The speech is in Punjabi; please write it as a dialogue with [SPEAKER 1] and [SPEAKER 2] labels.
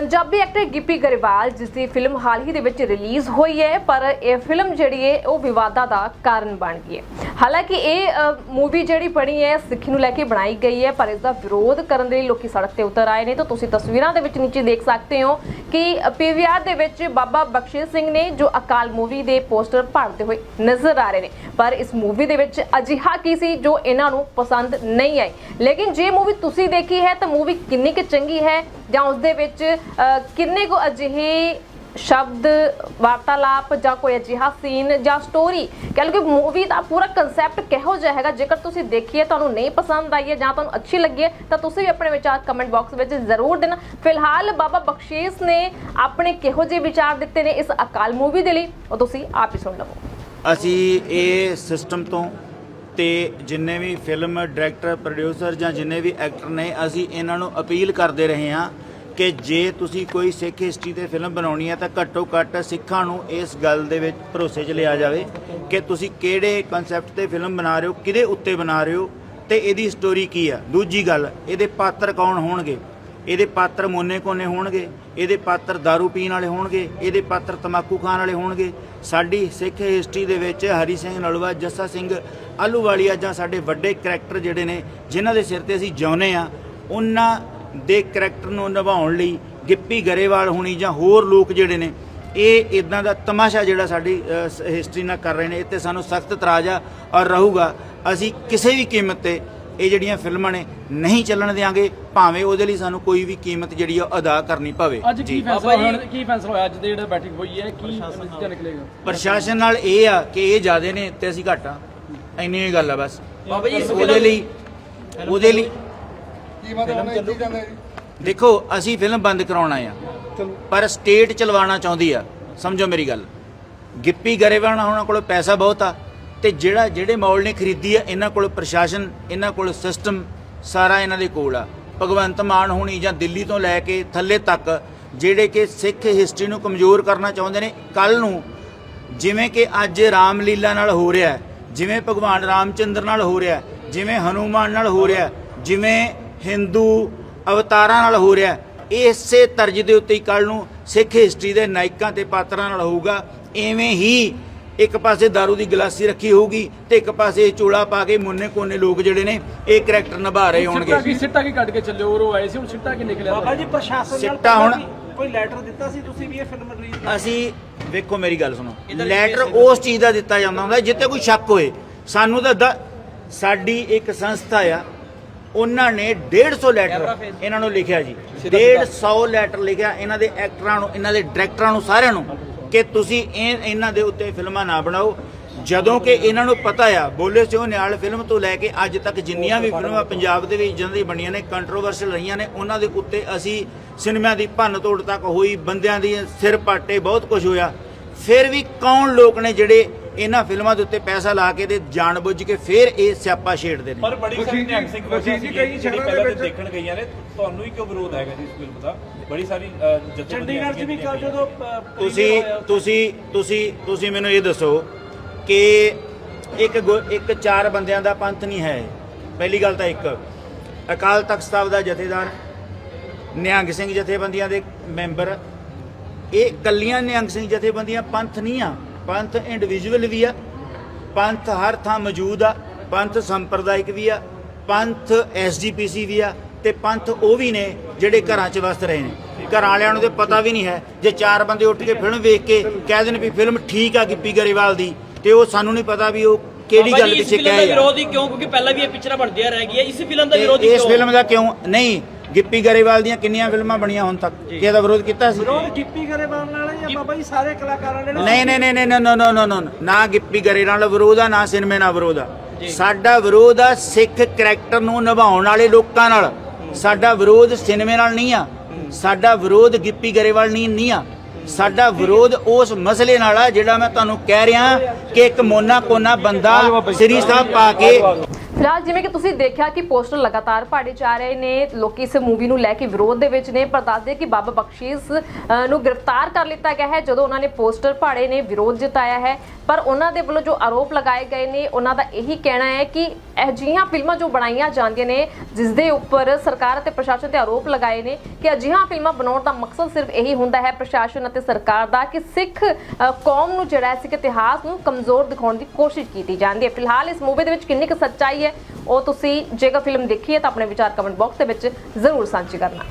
[SPEAKER 1] ਪੰਜਾਬੀ ਐਕਟਰ ਗਿੱਪੀ ਗਰੇਵਾਲ ਜਿਸ ਦੀ ਫਿਲਮ ਹਾਲ ਹੀ ਦੇ ਵਿੱਚ ਰਿਲੀਜ਼ ਹੋਈ ਹੈ, ਪਰ ਇਹ ਫਿਲਮ ਜਿਹੜੀ ਹੈ, ਉਹ ਵਿਵਾਦਾਂ ਦਾ ਕਾਰਨ ਬਣ ਗਈ ਹੈ। ਹਾਲਾਂਕਿ ਇਹ ਮੂਵੀ ਜਿਹੜੀ ਬਣੀ ਹੈ, ਸਿੱਖੀ ਨੂੰ ਲੈ ਕੇ ਬਣਾਈ ਗਈ ਹੈ, ਪਰ ਇਸ ਦਾ ਵਿਰੋਧ ਕਰਨ ਦੇ ਲਈ ਲੋਕੀ ਸੜਕ ਤੇ ਉਤਰ ਆਏ ਨੇ। ਤਾਂ ਤੁਸੀਂ ਤਸਵੀਰਾਂ ਦੇ ਵਿੱਚ ਨੀਚੇ ਦੇਖ ਸਕਦੇ ਹੋ ਕਿ ਪੀਵੀਆਰ ਦੇ ਵਿੱਚ ਬਾਬਾ ਬਖਸ਼ਿਸ਼ ਸਿੰਘ ਨੇ ਜੋ ਅਕਾਲ ਮੂਵੀ ਦੇ ਪੋਸਟਰ ਭਾੜਦੇ ਹੋਏ ਨਜ਼ਰ ਆ ਰਹੇ ਨੇ। ਪਰ ਇਸ ਮੂਵੀ ਦੇ ਵਿੱਚ ਅਜਿਹਾ ਕੀ ਸੀ ਜੋ ਇਹਨਾਂ ਨੂੰ ਪਸੰਦ ਨਹੀਂ ਆਈ? ਲੇਕਿਨ ਜੇ ਮੂਵੀ ਤੁਸੀਂ ਦੇਖੀ ਹੈ, ਤਾਂ ਮੂਵੀ ਕਿੰਨੀ ਕੁ ਚੰਗੀ ਹੈ ਜਾਂ ਉਸ ਦੇ ਵਿੱਚ ਕਿੰਨੇ ਕੁ ਅਜਿਹੇ ਸ਼ਬਦ, ਵਾਰਤਾਲਾਪ ਜਾਂ ਕੋਈ ਅਜਿਹਾ ਸੀਨ ਜਾਂ ਸਟੋਰੀ ਕਹਿ ਲਓ ਕਿ ਮੂਵੀ ਦਾ ਪੂਰਾ ਕਨਸੈਪਟ ਕਿਹੋ ਜਿਹਾ ਹੈਗਾ? ਜੇਕਰ ਤੁਸੀਂ ਦੇਖੀਏ, ਤੁਹਾਨੂੰ ਨਹੀਂ ਪਸੰਦ ਆਈ ਹੈ ਜਾਂ ਤੁਹਾਨੂੰ ਅੱਛੀ ਲੱਗੀ ਹੈ, ਤਾਂ ਤੁਸੀਂ ਵੀ ਆਪਣੇ ਵਿਚਾਰ ਕਮੈਂਟ ਬਾਕਸ ਵਿੱਚ ਜ਼ਰੂਰ ਦੇਣਾ। ਫਿਲਹਾਲ ਬਾਬਾ ਬਖਸ਼ੇਸ਼ ਨੇ ਆਪਣੇ ਕਿਹੋ ਜਿਹੇ ਵਿਚਾਰ ਦਿੱਤੇ ਨੇ ਇਸ ਅਕਾਲ ਮੂਵੀ ਦੇ ਲਈ? ਉਹ ਤੁਸੀਂ ਆਪ ਹੀ ਸੁਣ ਲਵੋ।
[SPEAKER 2] ਅਸੀਂ ਇਹ ਸਿਸਟਮ ਤੋਂ ਤੇ ਜਿੰਨੇ ਵੀ ਫਿਲਮ ਡਾਇਰੈਕਟਰ ਪ੍ਰੋਡਿਊਸਰ ਜਾਂ ਜਿੰਨੇ ਵੀ ਐਕਟਰ ਨੇ, ਅਸੀਂ ਇਹਨਾਂ ਨੂੰ ਅਪੀਲ ਕਰਦੇ ਰਹੇ ਹਾਂ ਕਿ ਜੇ ਤੁਸੀਂ ਕੋਈ ਸਿੱਖ ਹਿਸਟਰੀ ਤੇ ਫਿਲਮ ਬਣਾਉਣੀ ਹੈ ਤਾਂ ਘੱਟੋ ਘੱਟ ਸਿੱਖਾਂ ਨੂੰ ਇਸ ਗੱਲ ਦੇ ਵਿੱਚ ਭਰੋਸੇ 'ਚ ਲਿਆ ਜਾਵੇ ਕਿ ਤੁਸੀਂ ਕਿਹੜੇ ਕਨਸੈਪਟ ਤੇ ਫਿਲਮ ਬਣਾ ਰਹੇ ਹੋ, ਕਿਹਦੇ ਉੱਤੇ ਬਣਾ ਰਹੇ ਹੋ ਤੇ ਇਹਦੀ ਸਟੋਰੀ ਕੀ ਆ। ਦੂਜੀ ਗੱਲ, ਇਹਦੇ ਪਾਤਰ ਕੌਣ ਹੋਣਗੇ? ਇਹਦੇ ਪਾਤਰ ਮੋਨੇ ਕੋਨੇ ਹੋਣਗੇ? ਇਹਦੇ ਪਾਤਰ दारू ਪੀਣ ਵਾਲੇ ਹੋਣਗੇ? ਇਹਦੇ ਪਾਤਰ ਤਮਾਕੂ ਖਾਣ ਵਾਲੇ ਹੋਣਗੇ? ਸਾਡੀ ਸਿੱਖ ਹਿਸਟਰੀ ਦੇ ਵਿੱਚ ਹਰੀ ਸਿੰਘ ਨਲੂਆ, ਜੱਸਾ ਸਿੰਘ ਆਲੂਵਾਲੀਆ ਜਾਂ ਸਾਡੇ ਵੱਡੇ ਕਰੈਕਟਰ ਜਿਹੜੇ ਨੇ, ਜਿਨ੍ਹਾਂ ਦੇ ਸਿਰ ਤੇ ਅਸੀਂ ਜਿਉਂਦੇ ਆ ਉਹਨਾਂ ਦੇ ਕਰੈਕਟਰ ਨੂੰ ਨਿਭਾਉਣ ਲਈ ਗਿੱਪੀ ਗਰੇਵਾਲ ਹੋਣੀ ਜਾਂ ਹੋਰ ਲੋਕ ਜਿਹੜੇ ਨੇ ਇਹ ਇਦਾਂ ਦਾ ਤਮਾਸ਼ਾ ਜਿਹੜਾ ਸਾਡੀ ਹਿਸਟਰੀ ਨਾਲ ਕਰ ਰਹੇ ਨੇ ਇਹ ਤੇ ਸਾਨੂੰ ਸਖਤ ਇਤਰਾਜ਼ ਆ ਔਰ ਰਹੂਗਾ। ਅਸੀਂ ਕਿਸੇ ਵੀ ਕੀਮਤ ਤੇ ਇਹ ਜਿਹੜੀਆਂ ਫਿਲਮਾਂ ਨੇ ਨਹੀਂ ਚੱਲਣ ਦਿਆਂਗੇ ਭਾਵੇਂ ਉਹਦੇ ਲਈ ਸਾਨੂੰ ਕੋਈ ਵੀ ਕੀਮਤ ਜਿਹੜੀ ਆ ਉਹ ਅਦਾ ਕਰਨੀ ਪਵੇ।
[SPEAKER 3] ਅੱਜ ਕੀ ਫੈਸਲਾ ਹੋਇਆ ਕੀ ਫੈਸਲਾ ਹੋਇਆ? ਅੱਜ ਦੇ ਜਿਹੜਾ ਬੈਠਕ ਹੋਈ ਹੈ ਕੀ ਨਤੀਜਾ ਨਿਕਲੇਗਾ?
[SPEAKER 2] ਪ੍ਰਸ਼ਾਸਨ ਨਾਲ ਇਹ ਆ ਕਿ ਇਹ ਜ਼ਿਆਦੇ ਨੇ ਤੇ ਅਸੀਂ ਘੱਟ ਇੰਨੀ ਹੀ ਗੱਲ ਆ ਬਸ।
[SPEAKER 3] ਬਾਬਾ ਜੀ,
[SPEAKER 2] ਉਹਦੇ ਲਈ ਉਹਦੇ ਲਈ
[SPEAKER 4] ਕੀ ਮਤਲਬ ਹੁਣ ਇੱਥੇ ਜਾਂਦਾ ਜੀ।
[SPEAKER 2] ਦੇਖੋ ਅਸੀਂ ਫਿਲਮ ਬੰਦ ਕਰਾਉਣਾ ਆ। ਪਰ ਸਟੇਟ ਚਲਵਾਉਣਾ ਚਾਹੁੰਦੀ ਆ। ਸਮਝੋ ਮੇਰੀ ਗੱਲ। ਗਿੱਪੀ ਗਰੇਵਾਲ ਉਹਨਾਂ ਕੋਲ ਪੈਸਾ ਬਹੁਤ ਆ ਤੇ ਜਿਹੜਾ ਜਿਹੜੇ ਮੌਲ ਨੇ ਖਰੀਦੀ ਆ ਇਹਨਾਂ ਕੋਲ ਪ੍ਰਸ਼ਾਸਨ ਇਹਨਾਂ ਕੋਲ ਸਿਸਟਮ ਸਾਰਾ ਇਹਨਾਂ ਦੇ ਕੋਲ ਆ। ਭਗਵੰਤ ਮਾਨ ਹੋਣੀ ਜਾਂ ਦਿੱਲੀ ਤੋਂ ਲੈ ਕੇ ਥੱਲੇ ਤੱਕ ਜਿਹੜੇ ਕਿ ਸਿੱਖ ਹਿਸਟਰੀ ਨੂੰ ਕਮਜ਼ੋਰ ਕਰਨਾ ਚਾਹੁੰਦੇ ਨੇ ਕੱਲ ਨੂੰ ਜਿਵੇਂ ਕਿ ਅੱਜ ਰਾਮਲੀਲਾ ਨਾਲ ਹੋ ਰਿਹਾ ਜਿਵੇਂ ਭਗਵਾਨ ਰਾਮਚੰਦਰ ਨਾਲ ਹੋ ਰਿਹਾ ਜਿਵੇਂ ਹਨੂਮਾਨ ਨਾਲ ਹੋ ਰਿਹਾ ਜਿਵੇਂ ਹਿੰਦੂ ਅਵਤਾਰਾਂ ਨਾਲ ਹੋ ਰਿਹਾ ਹੈ, ਇਸੇ ਤਰਜ ਦੇ ਉੱਤੇ ਹੀ ਕੱਲ ਨੂੰ ਸਿੱਖ ਹਿਸਟਰੀ ਦੇ ਨਾਇਕਾਂ ਤੇ ਪਾਤਰਾਂ ਨਾਲ ਹੋਊਗਾ। ਐਵੇਂ ਹੀ ਇੱਕ ਪਾਸੇ दारू ਦੀ ਗਲਾਸੀ ਰੱਖੀ ਹੋਊਗੀ ਤੇ ਇੱਕ ਪਾਸੇ ਚੋਲਾ ਪਾ ਕੇ ਮੁੰਨੇ ਕੋਨੇ ਲੋਕ ਜਿਹੜੇ ਨੇ ਇਹ ਕਰੈਕਟਰ ਨਿਭਾ ਰਹੇ
[SPEAKER 3] ਸਿੱਟਾ
[SPEAKER 2] ਹੋਣਗੇ।
[SPEAKER 3] ਕੀ ਸਿੱਟਾ ਕੀ ਕੱਢ ਕੇ ਚੱਲੇ ਉਹ ਉਹ ਆਏ ਸੀ ਹੁਣ ਸਿੱਟਾ ਕੀ ਨਿਕਲਿਆ?
[SPEAKER 5] ਬਾਬਾ ਜੀ ਪ੍ਰਸ਼ਾਸਨ ਨਾਲ
[SPEAKER 2] ਸਿੱਟਾ ਹੁਣ-
[SPEAKER 5] ਕੋਈ ਲੈਟਰ ਦਿੱਤਾ ਸੀ ਤੁਸੀਂ ਵੀ ਇਹ ਫਿਲਮ ਰਿਲੀਜ਼
[SPEAKER 2] ਅਸੀਂ ਵੇਖੋ ਮੇਰੀ ਗੱਲ ਸੁਣੋ। ਲੈਟਰ ਉਸ ਚੀਜ਼ ਦਾ ਦਿੱਤਾ ਜਾਂਦਾ ਹੁੰਦਾ ਜਿੱਤੇ ਕੋਈ ਸ਼ੱਕ ਹੋਏ। ਸਾਨੂੰ ਤਾਂ ਸਾਡੀ ਇੱਕ ਸੰਸਥਾ ਆ ਉਹਨਾਂ ਨੇ 150 ਲੈਟਰ ਇਹਨਾਂ ਨੂੰ ਲਿਖਿਆ ਜੀ। 150 ਲੈਟਰ ਲਿਖਿਆ ਇਹਨਾਂ ਦੇ ਐਕਟਰਾਂ ਨੂੰ ਇਹਨਾਂ ਦੇ ਡਾਇਰੈਕਟਰਾਂ ਨੂੰ ਸਾਰਿਆਂ ਨੂੰ ਕਿ ਤੁਸੀਂ ਇਹ ਇਹਨਾਂ ਦੇ ਉੱਤੇ ਫਿਲਮਾਂ ਨਾ ਬਣਾਓ। ਜਦੋਂ ਕਿ ਇਹਨਾਂ ਨੂੰ ਪਤਾ ਆ ਬੋਲੇ ਸਿਓ ਨਿਆਲ ਫਿਲਮ ਤੋਂ ਲੈ ਕੇ ਅੱਜ ਤੱਕ ਜਿੰਨੀਆਂ ਵੀ ਫਿਲਮਾਂ ਪੰਜਾਬ ਦੇ ਵਿੱਚ ਜਿਨ੍ਹਾਂ ਦੀ ਬਣੀਆਂ ਨੇ ਕੰਟਰੋਵਰਸ਼ਲ ਰਹੀਆਂ ਨੇ ਉਹਨਾਂ ਦੇ ਉੱਤੇ ਅਸੀਂ ਸਿਨੇਮਾ ਦੀ ਭੰਨ ਤੋੜ ਤੱਕ ਹੋਈ ਬੰਦਿਆਂ ਦੀ ਸਿਰ ਪਾਟੇ ਬਹੁਤ ਕੁਝ ਹੋਇਆ। ਫਿਰ ਵੀ ਕੌਣ ਲੋਕ ਨੇ ਜਿਹੜੇ ਇਹਨਾਂ ਫਿਲਮਾਂ ਦੇ ਉੱਤੇ ਪੈਸਾ ਲਾ ਕੇ ਤੇ ਜਾਣਬੁੱਝ ਕੇ ਫਿਰ ਇਹ ਸਿਆਪਾ ਛੇੜਦੇ ਨੇ।
[SPEAKER 6] ਪਰ ਬੜੀ ਸਾਰੀ ਨਿਹੰਗ ਸਿੰਘ ਵਰਗਾ
[SPEAKER 4] ਵਸੀਜੀ
[SPEAKER 6] ਸੀ
[SPEAKER 4] ਕਈ
[SPEAKER 6] ਜਿਹੜੀ
[SPEAKER 4] ਸ਼ਹਿਰਾਂ
[SPEAKER 6] ਪਹਿਲਾਂ
[SPEAKER 4] ਦੇ
[SPEAKER 6] ਤੇ
[SPEAKER 4] ਵਿੱਚ-
[SPEAKER 6] ਦੇਖਣ ਗਈਆਂ ਨੇ ਤੁਹਾਨੂੰ ਹੀ ਕਿਉਂ ਵਿਰੋਧ ਹੈਗਾ ਜੀ ਇਸ ਫਿਲਮ ਦਾ? ਬੜੀ ਸਾਰੀ ਅ, ਜਥੇਬੰਦੀਆਂ
[SPEAKER 5] ਚੰਡੀਗੜ੍ਹ 'ਚ ਵੀ
[SPEAKER 6] ਸੀਗੀਆਂ
[SPEAKER 5] ਕੱਲ ਜਦੋਂ ਅ,
[SPEAKER 2] ਤੁਸੀਂ ਤੁਸੀਂ ਤੁਸੀਂ ਤੁਸੀਂ ਮੈਨੂੰ ਇਹ ਦੱਸੋ ਕਿ ਇੱਕ ਗੁ- ਇੱਕ ਚਾਰ ਬੰਦਿਆਂ ਦਾ ਪੰਥ ਨਹੀਂ ਹੈ ਪਹਿਲੀ ਗੱਲ ਤਾਂ ਇੱਕ। ਅਕਾਲ ਤਖਤ ਸਾਹਿਬ ਦਾ ਜਥੇਦਾਰ ਨਿਹੰਗ ਸਿੰਘ ਜਥੇਬੰਦੀਆਂ ਦੇ ਮੈਂਬਰ। ਇਹ ਕੱਲੀਆਂ ਨਿਹੰਗ ਸਿੰਘ ਜਥੇਬੰਦੀਆਂ ਪੰਥ ਨਹੀਂ ਆ। ਪੰਥ ਇੰਡੀਵਿਜੂਅਲ ਵੀ ਆ ਪੰਥ ਹਰ ਥਾਂ ਮੌਜੂਦ ਆ ਪੰਥ ਸੰਪਰਦਾਇਕ ਵੀ ਆ ਪੰਥ ਐਸਜੀਪੀਸੀ ਵੀ ਆ ਤੇ ਪੰਥ ਉਹ ਵੀ ਨੇ ਜਿਹੜੇ ਘਰਾਂ 'ਚ ਵਸਤ ਰਹੇ ਨੇ। ਘਰਾਂ ਵਾਲਿਆਂ ਨੂੰ ਤੇ ਪਤਾ ਵੀ ਨਹੀਂ ਹੈ ਜੇ ਚਾਰ ਬੰਦੇ ਉੱਠ ਕੇ ਫਿਲਮ ਵੇਖ ਕੇ ਕਹਿ ਦੇਣ ਵੀ ਫਿਲਮ ਠੀਕ ਆ ਗਿੱਪੀ ਗਰੇਵਾਲ ਦੀ ਤੇ ਉਹ ਸਾਨੂੰ ਨਹੀਂ ਪਤਾ ਵੀ ਉਹ ਕਿਹੜੀ ਗੱਲ ਪਿੱਛੇ
[SPEAKER 7] ਫਿਲਮ ਦਾ
[SPEAKER 2] ਕਹੇ ਆ।
[SPEAKER 7] ਵਿਰੋਧੀ ਕਿਉਂ? ਕਿਉਂਕਿ ਪਹਿਲਾਂ ਵੀ ਇਹ ਪਿਕਚਰਾਂ ਬਣਦੀਆਂ ਰਹਿ ਗਈਆਂ ਇਸ ਫਿਲਮ ਦਾ ਵਿਰੋਧੀ
[SPEAKER 2] ਇਸ ਫਿਲਮ ਦਾ ਕਿਉਂ? ਨਹੀਂ ਗਿੱਪੀ ਗਰੇਵਾਲ ਦੀਆਂ ਕਿੰਨੀਆਂ ਫਿਲਮਾਂ ਬਣੀਆਂ ਹੁਣ ਤੱਕ? ਕਿਹਦਾ ਵਿਰੋਧ ਕੀਤਾ ਸੀ?
[SPEAKER 5] ਵਿਰੋਧ ਗਿੱਪੀ ਗਰੇਵਾਲ ਨਾਲ ਜਾਂ ਬਾਬਾ ਜੀ ਸਾਰੇ ਕਲਾਕਾਰਾਂ ਨੇ
[SPEAKER 2] ਨਹੀਂ ਨਹੀਂ ਨਹੀਂ ਨਹੀਂ ਨੋ ਨੋ ਨੋ ਨੋ ਨਾ। ਗਿੱਪੀ ਗਰੇ ਨਾਲ ਵਿਰੋਧ ਆ ਨਾ ਸਿਨੇਮੇ ਨਾਲ ਵਿਰੋਧ ਆ। ਸਾਡਾ ਵਿਰੋਧ ਆ ਸਿੱਖ ਕਰੈਕਟਰ ਨੂੰ ਨਿਭਾਉਣ ਵਾਲੇ ਲੋਕਾਂ ਨਾਲ। ਸਾਡਾ ਵਿਰੋਧ ਸਿਨੇਮੇ ਨਾਲ ਨਹੀਂ ਆ। ਸਾਡਾ ਵਿਰੋਧ ਗਿੱਪੀ ਗਰੇਵਾਲ ਨਹੀਂ ਨਹੀਂ ਆ। ਸਾਡਾ ਵਿਰੋਧ ਉਸ ਮਸਲੇ ਨਾਲ ਆ ਜਿਹੜਾ ਮੈਂ ਤੁਹਾਨੂੰ ਕਹਿ ਰਿਹਾ ਕਿ ਇੱਕ ਮੋਨਾ ਕੋਨਾ ਬੰਦਾ ਸ੍ਰੀ ਸਾਹਿਬ ਪਾ ਕੇ
[SPEAKER 1] ਫਿਲਹਾਲ ਜਿਵੇਂ ਕਿ ਤੁਸੀਂ ਦੇਖਿਆ ਕਿ ਪੋਸਟਰ ਲਗਾਤਾਰ ਪਾੜੇ ਜਾ ਰਹੇ ਨੇ, ਲੋਕੀ ਇਸ ਮੂਵੀ ਨੂੰ ਲੈ ਕੇ ਵਿਰੋਧ ਦੇ ਵਿੱਚ ਨੇ, ਪਰ ਦੱਸਦੇ ਕਿ ਬਾਬਾ ਬਖਸ਼ੀਸ਼ ਨੂੰ ਗ੍ਰਿਫਤਾਰ ਕਰ ਲਿੱਤਾ ਗਿਆ ਹੈ, ਜਦੋਂ ਉਹਨਾਂ ਨੇ ਪੋਸਟਰ ਪਾੜੇ ਨੇ, ਵਿਰੋਧ ਜਤਾਇਆ ਹੈ। ਪਰ ਉਹਨਾਂ ਦੇ ਵੱਲੋਂ ਜੋ ਆਰੋਪ ਲਗਾਏ ਗਏ ਨੇ, ਉਹਨਾਂ ਦਾ ਇਹੀ ਕਹਿਣਾ ਹੈ ਕਿ ਅਜਿਹੀਆਂ ਫਿਲਮਾਂ ਜੋ ਬਣਾਈਆਂ ਜਾਂਦੀਆਂ ਨੇ, ਜਿਸ ਦੇ ਉੱਪਰ ਸਰਕਾਰ ਅਤੇ ਪ੍ਰਸ਼ਾਸਨ ਤੇ ਆਰੋਪ ਲਗਾਏ ਨੇ ਕਿ ਅਜਿਹੀਆਂ ਫਿਲਮਾਂ ਬਣਾਉਣ ਦਾ ਮਕਸਦ ਸਿਰਫ ਇਹੀ ਹੁੰਦਾ ਹੈ, ਪ੍ਰਸ਼ਾਸਨ ਅਤੇ ਸਰਕਾਰ ਦਾ, ਕਿ ਸਿੱਖ ਕੌਮ ਨੂੰ ਜਿਹੜਾ ਹੈ, ਸਿੱਖ ਇਤਿਹਾਸ ਨੂੰ ਕਮਜ਼ੋਰ ਦਿਖਾਉਣ ਦੀ ਕੋਸ਼ਿਸ਼ ਕੀਤੀ ਜਾਂਦੀ ਹੈ। ਫਿਲਹਾਲ ਇਸ ਮੂਵੀ ਦੇ ਵਿੱਚ ਕਿੰਨੀ ਕੁ ਸੱਚਾਈ ਹੈ ਹੈ। ਉਹ ਤੁਸੀਂ ਜੇਕਰ ਫਿਲਮ ਦੇਖੀ ਹੈ ਤਾਂ ਆਪਣੇ ਵਿਚਾਰ ਕਮੈਂਟ ਬਾਕਸ ਦੇ ਵਿੱਚ ਜ਼ਰੂਰ ਸਾਂਝੇ ਕਰਨਾ।